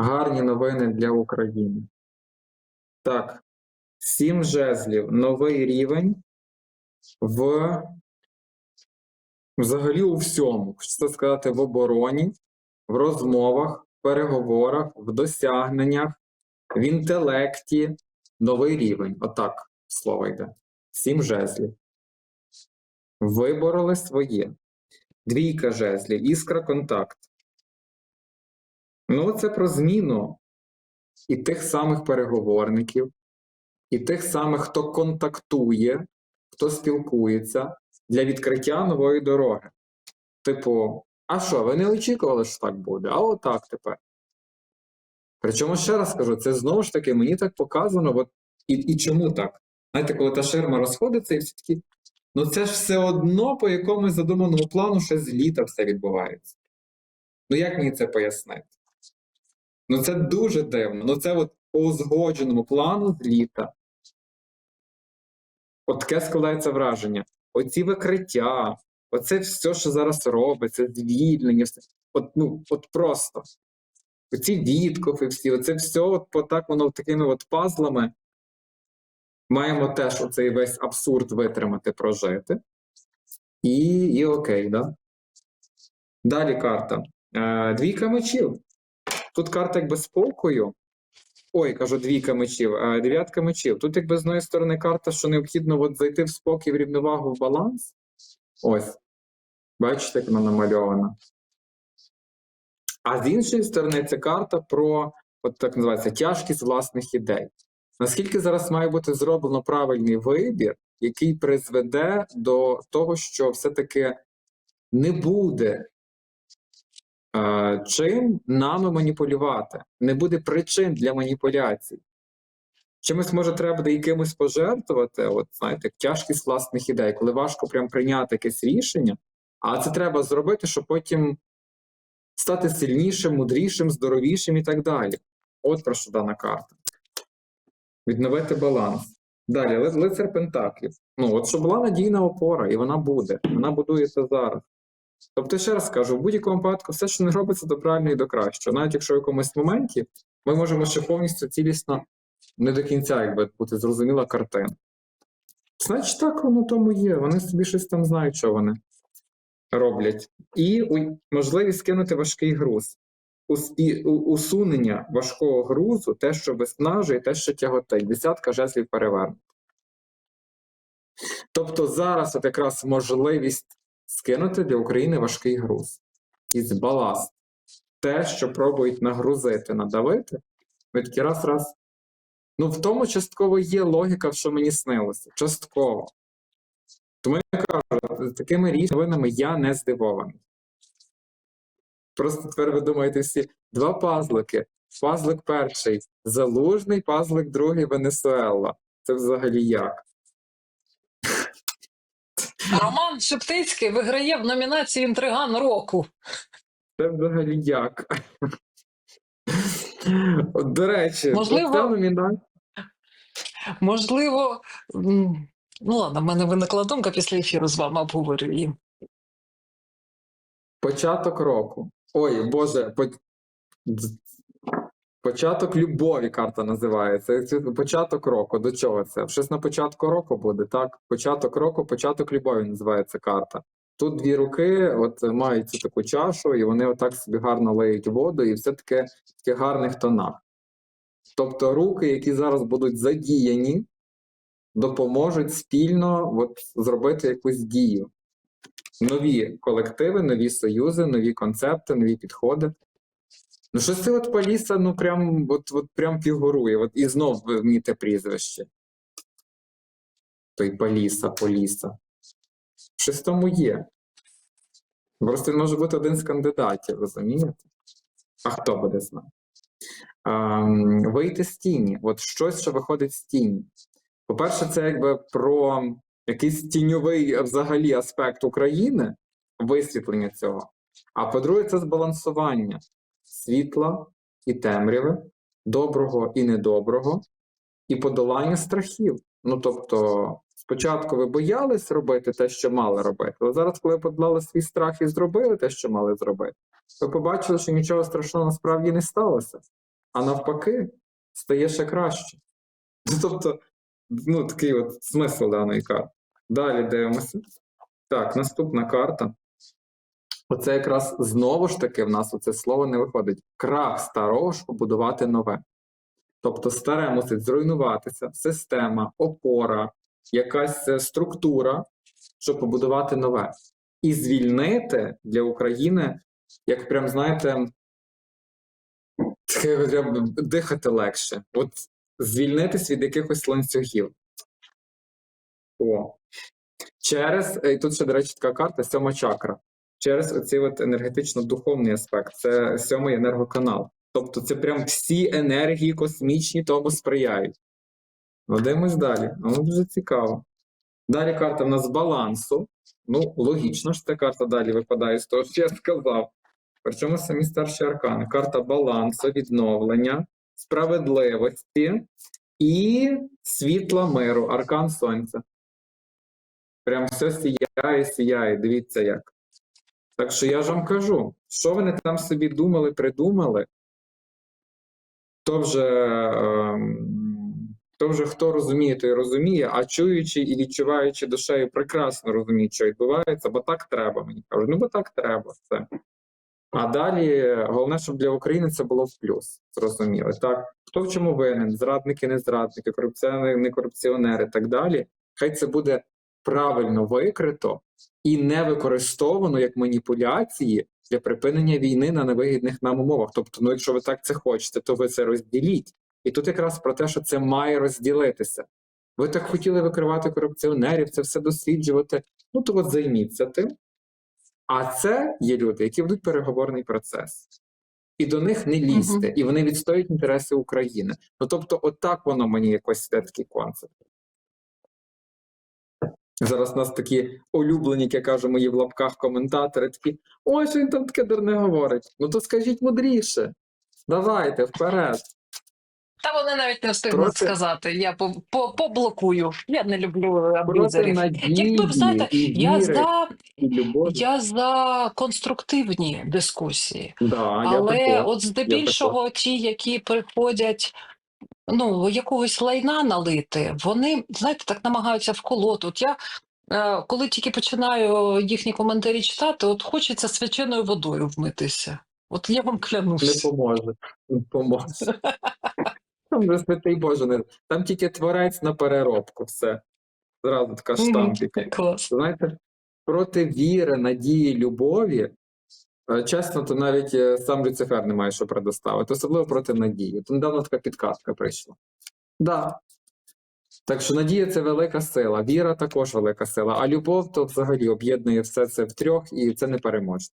Гарні новини для України. Так, сім жезлів. Новий рівень в взагалі у всьому. Хочеться сказати, в обороні, в розмовах, в переговорах, в досягненнях, в інтелекті. Новий рівень. Отак слово йде. Сім жезлів. Вибороли своє. Двійка жезлів, іскра контакт. Ну, це про зміну і тих самих переговорників, і тих самих, хто контактує, хто спілкується для відкриття нової дороги. Типу, а що, ви не очікували, що так буде? А отак тепер. Причому ще раз кажу, це знову ж таки мені так показано, от, і, і чому так? Знаєте, коли та ширма розходиться, і всі такі, ну це ж все одно по якомусь задуманому плану ще з літа все відбувається. Ну як мені це пояснити? Ну це дуже дивно. Ну це от по узгодженому плану з літа. От таке складається враження. Оці викриття, оце все, що зараз робиться, звільнення, все. От, ну, от просто. Оці відкопи всі, оце все, от так воно такими от пазлами. Маємо теж оцей весь абсурд витримати, прожити. І, і окей, да? Далі карта. Е, двійка мечів. Тут карта якби спокою. Ой, кажу, двійка мечів, а дев'ятка мечів. Тут, якби з одної сторони, карта, що необхідно от зайти в спокій, в рівновагу, в баланс. Ось. Бачите, як вона намальована. А з іншої сторони, це карта про от так називається тяжкість власних ідей. Наскільки зараз має бути зроблено правильний вибір, який призведе до того, що все-таки не буде е, чим нами маніпулювати, не буде причин для маніпуляцій. Чимось може треба якимось пожертвувати, от знаєте, тяжкість власних ідей, коли важко прям прийняти якесь рішення, а це треба зробити, щоб потім стати сильнішим, мудрішим, здоровішим і так далі. От про що дана карта. Відновити баланс. Далі, ли- лицар Пентаклів. Ну, от щоб була надійна опора, і вона буде. Вона будується зараз. Тобто, ще раз кажу, в будь-якому випадку, все, що не робиться, до правильного і до кращого. Навіть якщо в якомусь моменті ми можемо ще повністю цілісно не до кінця, якби бути зрозуміла картина. Значить, так воно тому є. Вони собі щось там знають, що вони роблять. І можливість кинути важкий груз. У- Усунення важкого грузу, те, що виснажує, те, що тяготить. Десятка жезлів перевернута. Тобто зараз от якраз можливість скинути для України важкий груз із баласт. Те, що пробують нагрузити, надавити, ви такі раз раз. Ну, в тому частково є логіка, що мені снилося. Частково. Тому я кажу, такими різними я не здивований. Просто тепер ви думаєте всі два пазлики. Пазлик перший залужний, пазлик другий Венесуела. Це взагалі як? Роман Шептицький виграє в номінації Інтриган року. Це взагалі як? От, До речі, Можливо- ця номінація. Можливо, ну ладно, в мене виникла думка після ефіру з вами обговорю її. Початок року. Ой, Боже, по... початок любові карта називається. Початок року. До чого це? Щось на початку року буде, так? Початок року, початок любові називається карта. Тут дві руки от мають цю таку чашу, і вони отак собі гарно леють воду, і все таке в таких гарних тонах. Тобто руки, які зараз будуть задіяні, допоможуть спільно от, зробити якусь дію нові колективи, нові союзи, нові концепти, нові підходи. Ну, щось це от Поліса, ну прям от, от прям фігурує. От і знов мені те прізвище. Той Поліса, Поліса. Щось тому є. Просто він може бути один з кандидатів, розумієте? А хто буде знати? Ем, вийти з тіні. От щось, що виходить з тіні. По-перше, це якби про якийсь тіньовий взагалі аспект України, висвітлення цього. А по-друге, це збалансування світла і темряви, доброго і недоброго, і подолання страхів. Ну тобто, спочатку ви боялись робити те, що мали робити, але зараз, коли ви подолали свій страх і зробили те, що мали зробити, ви побачили, що нічого страшного насправді не сталося. а навпаки, стає ще краще. Ну, Тобто, ну, такий от смисл даної карти. Далі дивимося. Так, наступна карта. Оце якраз знову ж таки в нас оце слово не виходить. Крах старого, щоб побудувати нове. Тобто старе мусить зруйнуватися, система, опора, якась е, структура, щоб побудувати нове. І звільнити для України, як прям знаєте, таке дихати легше. От звільнитись від якихось ланцюгів. О. Через, е, і тут ще, до речі, така карта сьома чакра. Через оцей от енергетично-духовний аспект. Це сьомий енергоканал. Тобто це прям всі енергії космічні тому сприяють. Дивимось далі. Ну, дуже цікаво. Далі карта в нас балансу. Ну, логічно ж ця карта далі випадає з того, що я сказав. Причому самі старші аркани. Карта балансу, відновлення, справедливості і світла миру, аркан сонця. Прям все сіяє, сіяє. Дивіться як. Так що я ж вам кажу, що вони там собі думали, придумали, то вже, ем, то вже хто розуміє, той розуміє, а чуючи і відчуваючи душею, прекрасно розуміють, що відбувається, бо так треба, мені кажуть. Ну, бо так треба все. А далі головне, щоб для України це було в плюс. Зрозуміли. Так, хто в чому винен, зрадники, не зрадники, корупціонери, не корупціонери, так далі. Хай це буде правильно викрито і не використовано як маніпуляції для припинення війни на невигідних нам умовах. Тобто, ну якщо ви так це хочете, то ви це розділіть. І тут якраз про те, що це має розділитися. Ви так хотіли викривати корупціонерів, це все досліджувати. Ну то от займіться тим. А це є люди, які ведуть переговорний процес. І до них не лізьте, Мгм. і вони відстоюють інтереси України. Ну тобто, отак воно мені якось такий концепт. Зараз у нас такі улюблені, як я кажу, мої в лапках коментатори, такі, ой, що він там таке дурне говорить. Ну то скажіть мудріше. Давайте вперед. Та вони навіть не встигнуть Проти- сказати. Я по, по, поблокую. Я не люблю аб'юзерів. Якби, знаєте, Я віри за, я за конструктивні дискусії. Да, Але також. от здебільшого ті, які приходять ну, якогось лайна налити, вони, знаєте, так намагаються вколоти. От я е, коли тільки починаю їхні коментарі читати, от хочеться свяченою водою вмитися. От я вам не клянусь. поможе. Не поможе. Там вже святий Боже, не... там тільки творець на переробку, все. Зразу така штампіка. Знаєте, проти віри, надії, любові, чесно, то навіть е, сам Люцифер не має що предоставити, особливо проти надії. То недавно така підказка прийшла. Да. Так що надія це велика сила, віра також велика сила, а любов то взагалі об'єднує все це в трьох, і це не переможне.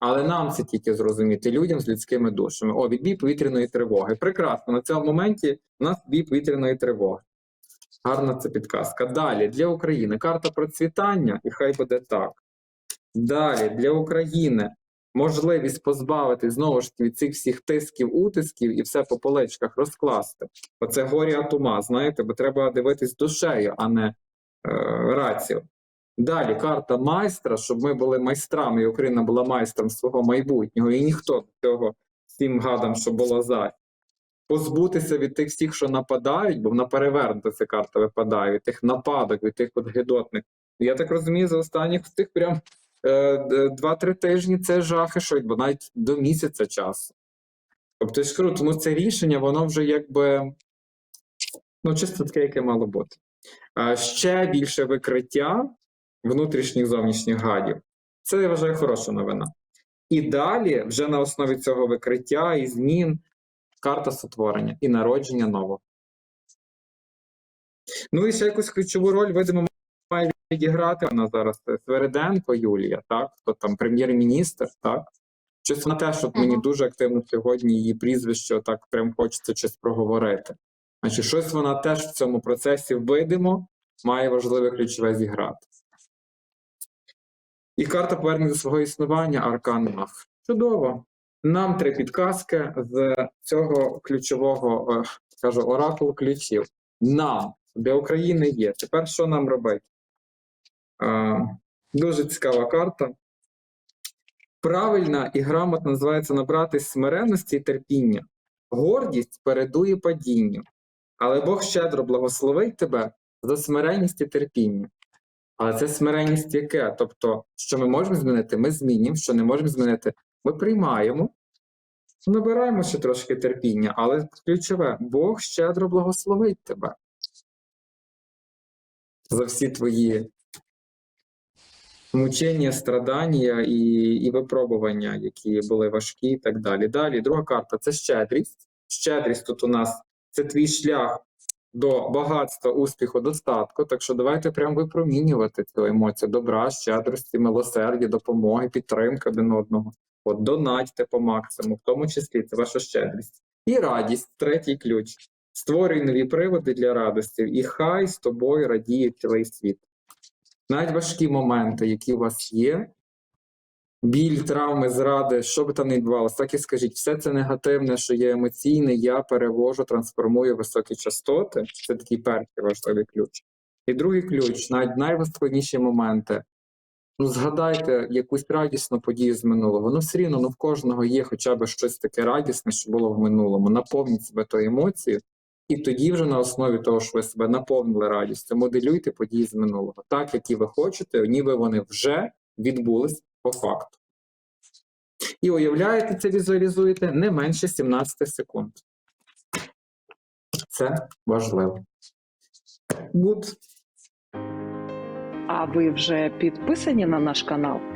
Але нам це тільки зрозуміти людям з людськими душами. О, відбій повітряної тривоги. Прекрасно. На цьому моменті у нас відбій повітряної тривоги. Гарна це підказка. Далі для України карта процвітання, і хай буде так. Далі для України можливість позбавити знову ж від цих всіх тисків, утисків і все по поличках розкласти. Оце горі атума, знаєте, бо треба дивитись душею, а не е, рацією. Далі карта майстра, щоб ми були майстрами, і Україна була майстром свого майбутнього, і ніхто цього всім гадам, що було за. Позбутися від тих всіх, що нападають, бо вона перевернута ця карта випадає, від тих нападок, від тих от гидотних. Я так розумію, за останніх тих прям е, д- два-три тижні це жахи, що бо навіть до місяця часу. Тобто, ж тому це рішення, воно вже якби ну, чисто таке, яке мало бути. Ще більше викриття внутрішніх зовнішніх гадів. Це я вважаю хороша новина. І далі, вже на основі цього викриття і змін, карта сотворення і народження нового. Ну і ще якусь ключову роль, видимо, має відіграти вона зараз це Свериденко Юлія, так? Хто там прем'єр-міністр, так? Щось вона теж, от мені дуже активно сьогодні її прізвище, так прям хочеться щось проговорити. Значить, щось вона теж в цьому процесі видимо, має важливе ключове зіграти. І карта повернення до свого існування Аркан Нав. Чудово. Нам три підказки з цього ключового, е, кажу, оракулу ключів. Нам для України є. Тепер що нам робити? Дуже цікава карта. Правильна і грамотно називається набратись смиренності і терпіння. гордість передує падінню, але Бог щедро благословить тебе за смиренність і терпіння. Але це смиренність яке? Тобто, що ми можемо змінити, ми змінюємо, що не можемо змінити, ми приймаємо, набираємо ще трошки терпіння, але ключове, Бог щедро благословить тебе за всі твої мучення, страдання і, і випробування, які були важкі, і так далі. Далі, друга карта це щедрість. Щедрість тут у нас це твій шлях до багатства, успіху, достатку. Так що давайте прям випромінювати цю емоцію добра, щедрості, милосердя, допомоги, підтримки один одного. От донатьте по максимуму, в тому числі це ваша щедрість. І радість, третій ключ. Створюй нові приводи для радості, і хай з тобою радіє цілий світ. Навіть важкі моменти, які у вас є, біль, травми, зради, що би там не відбувалося, так і скажіть, все це негативне, що є емоційне, я перевожу, трансформую високі частоти. Це такий перший важливий ключ. І другий ключ, навіть найважливіші моменти. Ну, згадайте якусь радісну подію з минулого. Ну, все рівно, ну в кожного є хоча б щось таке радісне, що було в минулому. Наповніть себе тою емоцією, і тоді вже на основі того, що ви себе наповнили радістю, моделюйте події з минулого. Так, які ви хочете, ніби вони вже відбулись по факту. І уявляєте це, візуалізуєте не менше 17 секунд. Це важливо. Good. А ви вже підписані на наш канал?